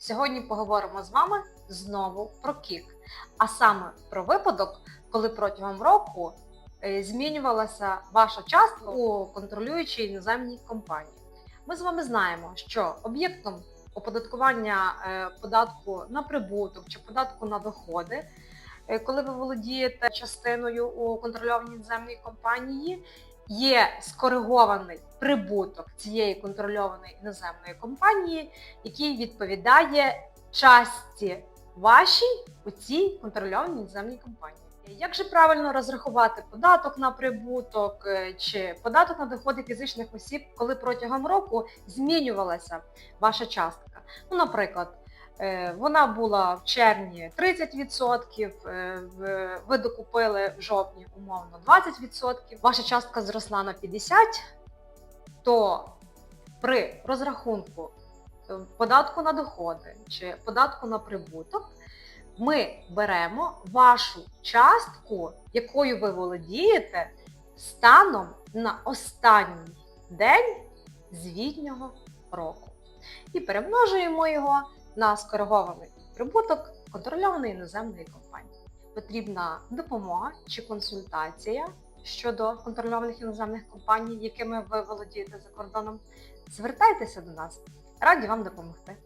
Сьогодні поговоримо з вами знову про кік, а саме про випадок, коли протягом року е, змінювалася ваша частка у контролюючій іноземній компанії. Ми з вами знаємо, що об'єктом оподаткування е, податку на прибуток чи податку на доходи, е, коли ви володієте частиною у контрольованій іноземній компанії, є скоригований прибуток цієї контрольованої іноземної компанії, який відповідає частці вашій у цій контрольованій іноземній компанії. Як же правильно розрахувати податок на прибуток е, чи податок на доходи фізичних осіб, коли протягом року змінювалася ваша частка? Ну, наприклад, вона була в червні 30%, е, ви докупили в жовтні умовно 20%, ваша частка зросла на 50%, то при розрахунку е, податку на доходи чи податку на прибуток ми беремо вашу частку, якою ви володієте, станом на останній день звітнього року. І перемножуємо його на скоригований прибуток контрольованої іноземної компанії. Потрібна допомога чи консультація щодо контрольованих іноземних компаній, якими ви володієте за кордоном. Звертайтеся до нас, раді вам допомогти.